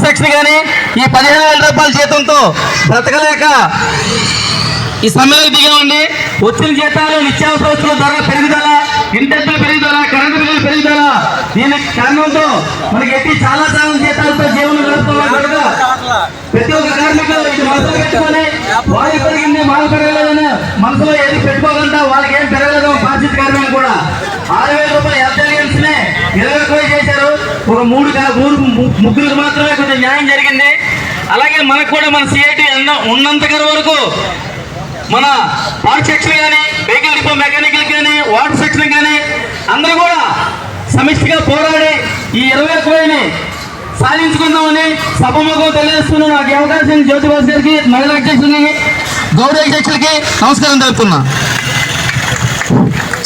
Section కానీ ఈ పదిహేను వేల రూపాయల జీతంతో బ్రతకలేక ఈ సమ్మెలకు దిగామండి. వచ్చిన జీతాలు నిత్యావసర వస్తువుల ధరల పెరుగుదల ఇంటెంట్ల పెరుగుదల కరెంటు బిల్లుల పెరుగుదల దీని కారణంతో మనకి ఎట్టి చాలా చాలా జీతాలతో జీవనం గడుపుతున్నాం కనుక ప్రతి ఒక్క కార్మికులు ఇది మనసులో పెట్టుకొని వాళ్ళు పెరిగింది మాకు పెరగలేదని మనసులో ఏది పెట్టుకోకుండా వాళ్ళకి ఏం పెరగలేదు బాధ్యత కార్మికులు కూడా. ఆరు వేల ఒక మూడు కా- మూడు ముగ్గురికి మాత్రమే కొంచెం న్యాయం జరిగింది. అలాగే మనకు కూడా మన సిఐటి ఉన్నంత వరకు మన పార్ట్ సెక్షన్ కానీ వెహికల్ డిపో మెకానికల్ కానీ వాటర్ సెక్షన్ కానీ అందరూ కూడా సమిష్టిగా పోరాడి ఈ ఇరవై ఒక్కని సాధించుకుందామని సభముఖం తెలియజేస్తున్నాను. నాకు అవకాశం జ్యోతిబాస్ గారికి మహిళా అధ్యక్షులకి గౌరవ అధ్యక్షులకి నమస్కారం తెలుపుతున్నా.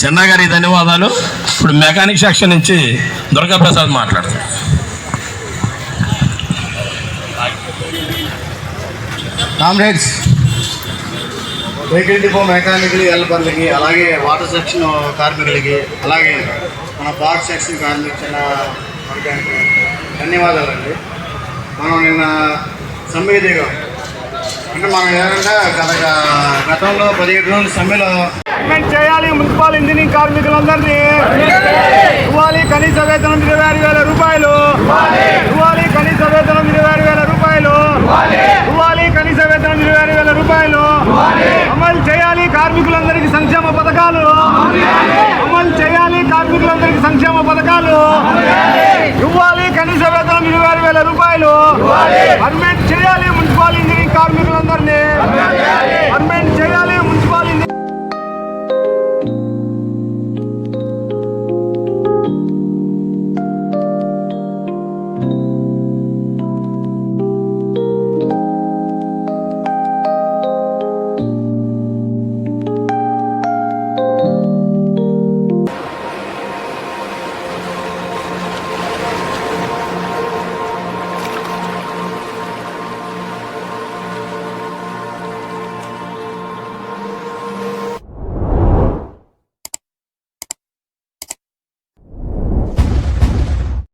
చిన్న గారి ధన్యవాదాలు. ఇప్పుడు మెకానిక్ సెక్షన్ నుంచి దుర్గా ప్రసాద్ మాట్లాడతారు కామ్రేడ్స్ వెహికల్ డిపో మెకానికల్ హెల్పర్లకి అలాగే వాటర్ సెక్షన్ కార్మికులకి అలాగే మన పార్ట్ సెక్షన్ కార్మికుల వర్గానికి ధన్యవాదాలండి. మనం నిన్న సమ్మె దిగాం. అంటే మనం ఏంటంటే గత గతంలో పదిహేడు రోజుల సమ్మెలో అడ్మెంట్ చేయాలి. మున్సిపల్ ఇంజనీరింగ్ కార్మికులందరినీ. ఇవ్వాలి కనీస వేతనం ఇరవై ఆరు వేల రూపాయలు. ఇవ్వాలి కనీస వేతనం ఇరవై ఆరు వేల రూపాయలు. ఇవ్వాలి కనీస వేతనం ఇరవై ఆరు వేల రూపాయలు. అమలు చేయాలి కార్మికులందరికీ సంక్షేమ పథకాలు. అమలు చేయాలి కార్మికులందరికీ సంక్షేమ పథకాలు. ఇవ్వాలి కనీస వేతనం ఇరవై ఆరు వేల రూపాయలు. అడ్మిట్ చేయాలి మున్సిపల్ ఇంజనీరింగ్ కార్మికులందరినీ.